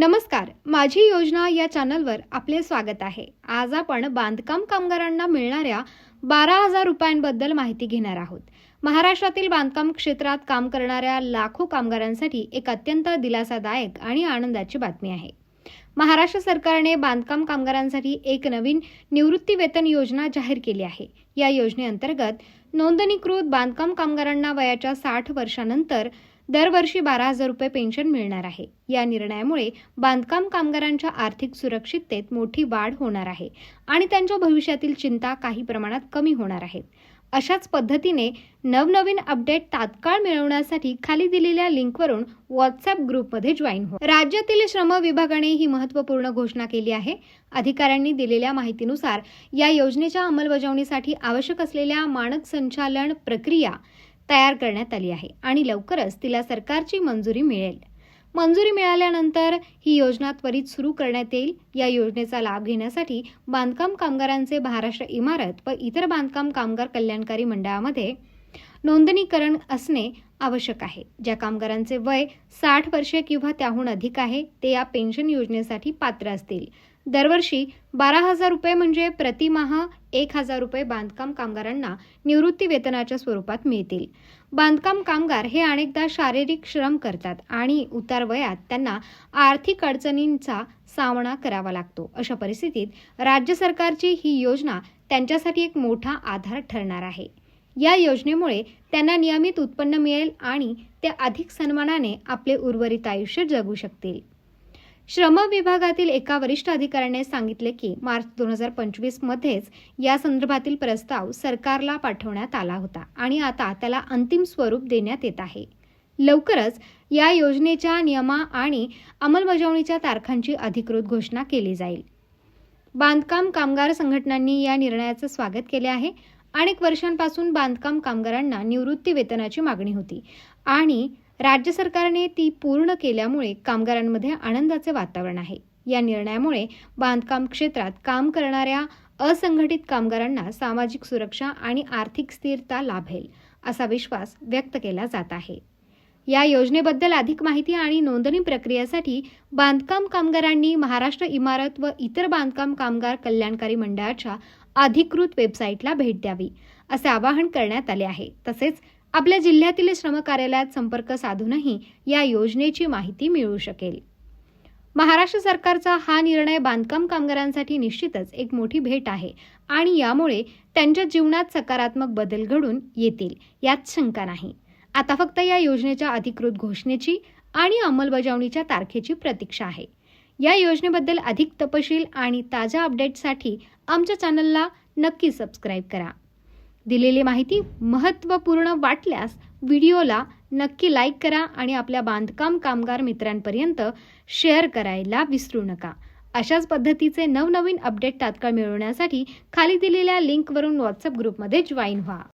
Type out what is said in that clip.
नमस्कार माझी योजना या चॅनलवर आपले स्वागत आहे. आज आपण बांधकाम कामगारांना मिळणाऱ्या बारा हजार रुपयांबद्दल माहिती घेणार आहोत. महाराष्ट्रातील बांधकाम क्षेत्रात काम करणाऱ्या लाखो कामगारांसाठी एक अत्यंत दिलासादायक आणि आनंदाची बातमी आहे. महाराष्ट्र सरकारने बांधकाम कामगारांसाठी एक नवीन निवृत्ती वेतन योजना जाहीर केली आहे. या योजनेअंतर्गत नोंदणीकृत बांधकाम कामगारांना वयाच्या साठ वर्षानंतर दरवर्षी बारा हजार रुपये पेन्शन मिळणार आहे. या निर्णयामुळे बांधकाम कामगारांच्या आर्थिक सुरक्षिततेत मोठी वाढ होणार आहे आणि त्यांच्या भविष्यातील चिंता काही प्रमाणात कमी होणार आहेत अशाच पद्धतीने नवनवीन अपडेट तात्काळ मिळवण्यासाठी खाली दिलेल्या लिंकवरून व्हॉट्सअप ग्रुपमध्ये जॉईन हो. राज्यातील श्रम विभागाने ही महत्त्वपूर्ण घोषणा केली आहे. अधिकाऱ्यांनी दिलेल्या माहितीनुसार या योजनेच्या अंमलबजावणीसाठी आवश्यक असलेल्या मानक संचालन प्रक्रिया तयार करण्यात आली आहे आणि लवकरच तिला सरकारची मंजुरी मिळेल. मंजुरी मिळाल्यानंतर ही योजना त्वरित सुरू करण्यात येईल. या योजनेचा लाभ घेण्यासाठी बांधकाम कामगारांचे महाराष्ट्र इमारत व इतर बांधकाम कामगार कल्याणकारी मंडळामध्ये नोंदणीकरण असणे आवश्यक आहे. ज्या कामगारांचे वय साठ वर्षे किंवा त्याहून अधिक आहे ते या पेन्शन योजनेसाठी पात्र असतील. दरवर्षी बारा हजार रुपये म्हणजे प्रतिमाहा एक हजार रुपये बांधकाम कामगारांना निवृत्ती वेतनाच्या स्वरूपात मिळतील. बांधकाम कामगार हे अनेकदा शारीरिक श्रम करतात आणि उतार वयात त्यांना आर्थिक अडचणींचा सामना करावा लागतो. अशा परिस्थितीत राज्य सरकारची ही योजना त्यांच्यासाठी एक मोठा आधार ठरणार आहे. या योजनेमुळे त्यांना नियमित उत्पन्न मिळेल आणि ते अधिक सन्मानाने आपले उर्वरित आयुष्य जगू शकतील. श्रम विभागातील एका वरिष्ठ अधिकाऱ्याने सांगितले की मार्च दोन हजार पंचवीस मध्येच या संदर्भातील प्रस्ताव सरकारला पाठवण्यात आला होता आणि आता त्याला अंतिम स्वरूप देण्यात येत आहे. लवकरच या योजनेच्या नियमा आणि अंमलबजावणीच्या तारखांची अधिकृत घोषणा केली जाईल. बांधकाम कामगार संघटनांनी या निर्णयाचं स्वागत केले आहे. अनेक वर्षांपासून बांधकाम कामगारांना निवृत्ती वेतनाची मागणी होती. आणि राज्य सरकारने ती पूर्ण केल्यामुळे कामगारांमध्ये आनंदाचे वातावरण आहे. या निर्णयामुळे बांधकाम क्षेत्रात काम करणाऱ्या असंघटित कामगारांना सामाजिक सुरक्षा आणि आर्थिक स्थिरता लाभेल असा विश्वास व्यक्त केला जात आहे. या योजनेबद्दल अधिक माहिती आणि नोंदणी प्रक्रियेसाठी बांधकाम कामगारांनी महाराष्ट्र इमारत व इतर बांधकाम कामगार कल्याणकारी मंडळाच्या अधिकृत वेबसाईटला भेट द्यावी असे आवाहन करण्यात आले आहे. तसेच आपल्या जिल्ह्यातील श्रम कार्यालयात संपर्क साधूनही या योजनेची माहिती मिळू शकेल. महाराष्ट्र सरकारचा हा निर्णय बांधकाम कामगारांसाठी निश्चितच एक मोठी भेट आहे आणि यामुळे त्यांच्या जीवनात सकारात्मक बदल घडून येतील यात शंका नाही. आता फक्त या योजनेच्या अधिकृत घोषणेची आणि अंमलबजावणीच्या तारखेची प्रतीक्षा आहे. या योजनेबद्दल अधिक तपशील आणि ताज्या अपडेटसाठी आमच्या चॅनलला नक्की सबस्क्राईब करा. दिलेली माहिती महत्त्वपूर्ण वाटल्यास व्हिडिओला नक्की लाईक करा आणि आपल्या बांधकाम कामगार मित्रांपर्यंत शेअर करायला विसरू नका. अशाच पद्धतीचे नवनवीन अपडेट तात्काळ मिळवण्यासाठी खाली दिलेल्या लिंकवरून व्हॉट्सअप ग्रुपमध्ये जॉईन व्हा.